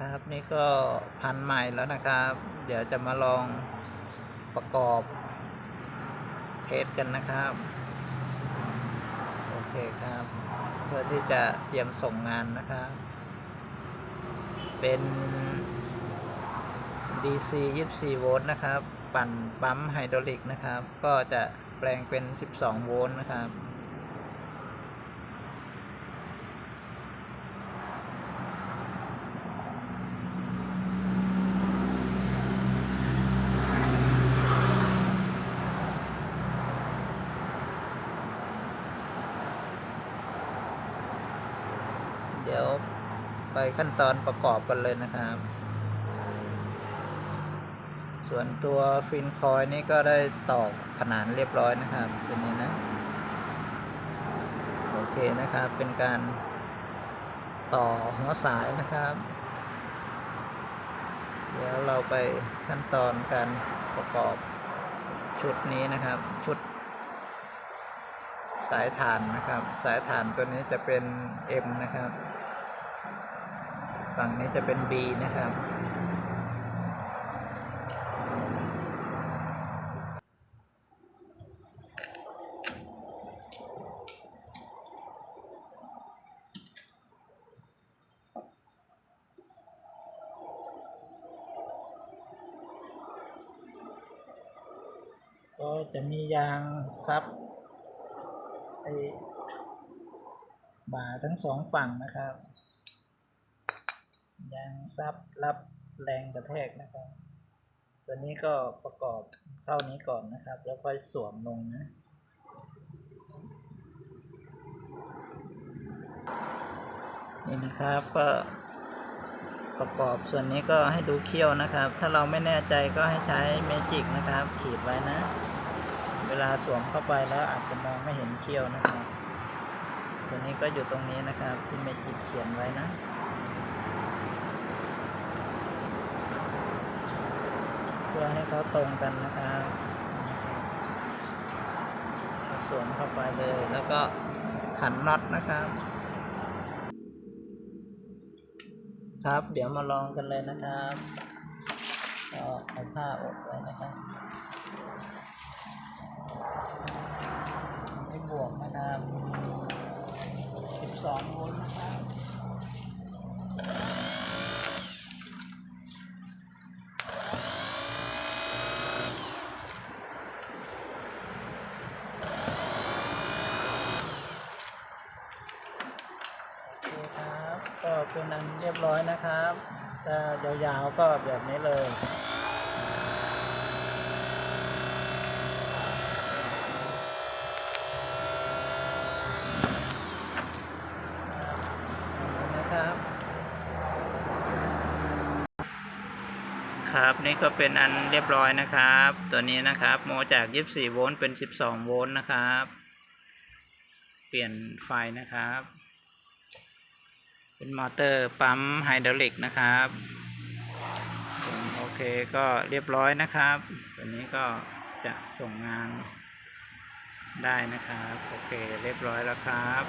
ครับ นี่ก็พันใหม่แล้วนะครับ เดี๋ยวจะมาลองประกอบเทสกันนะครับ โอเคครับ เพื่อที่จะเตรียมส่งงานนะครับ เป็น DC 24 โวลต์นะครับ ปั่นปั๊มไฮดรอลิกนะครับ ก็จะแปลงเป็น 12 โวลต์นะครับ เดี๋ยวไปขั้นตอนประกอบกันเลยนะครับ ส่วนตัวฟินคอยนี่ก็ได้ตอกขนานเรียบร้อยนะครับตัวนี้นะ โอเคนะครับเป็นการต่อหัวสายนะครับ เดี๋ยวเราไปขั้นตอนการประกอบชุดนี้นะครับ ชุด สายฐานนะครับ สายฐานตัวนี้จะเป็น M นะครับ ฝั่งนี้จะเป็น B นะครับ ก็จะมียางซับไอบ่าทั้งสองฝั่งนะครับ ยางซับรับแรงกระแทกนะครับ ตัวนี้ก็ประกอบเข้านี้ก่อนนะครับ แล้วค่อยสวมลงนะนี่นะครับก็ประกอบส่วนนี้ก็ให้ดูเขี้ยวนะครับ ถ้าเราไม่แน่ใจก็ให้ใช้เมจิกนะครับ ขีดไว้นะ เวลาสวมเข้าไปแล้วอาจจะมองไม่เห็นเขี้ยวนะครับ ตัวนี้ก็อยู่ตรงนี้นะครับที่เมจิกเขียนไว้นะ พื่อให้เขาตรงกันนะครับสวมเข้าไปเลย แล้วก็ขันน็อตนะครับ ครับ เดี๋ยวมาลองกันเลยนะครับก็เอาผ้าอบไว้นะครับไม่บวกนะครับ12โวลต์นะครับ คครับก็เป็นอันเรียบร้อยนะครับถ้ายาวๆก็แบบนี้เลยนะครับครับนี่ก็เป็นอันเรียบร้อยนะครับ ตัวนี้นะครับโมจาก 24 โวลต์เป็น 12 โวลต์นะครับ เปลี่ยนไฟนะครับ เป็นมอเตอร์ปั๊มไฮดรอลิกนะครับ โอเคก็เรียบร้อยนะครับ ตัวนี้ก็จะส่งงานได้นะครับ โอเคเรียบร้อยแล้วครับ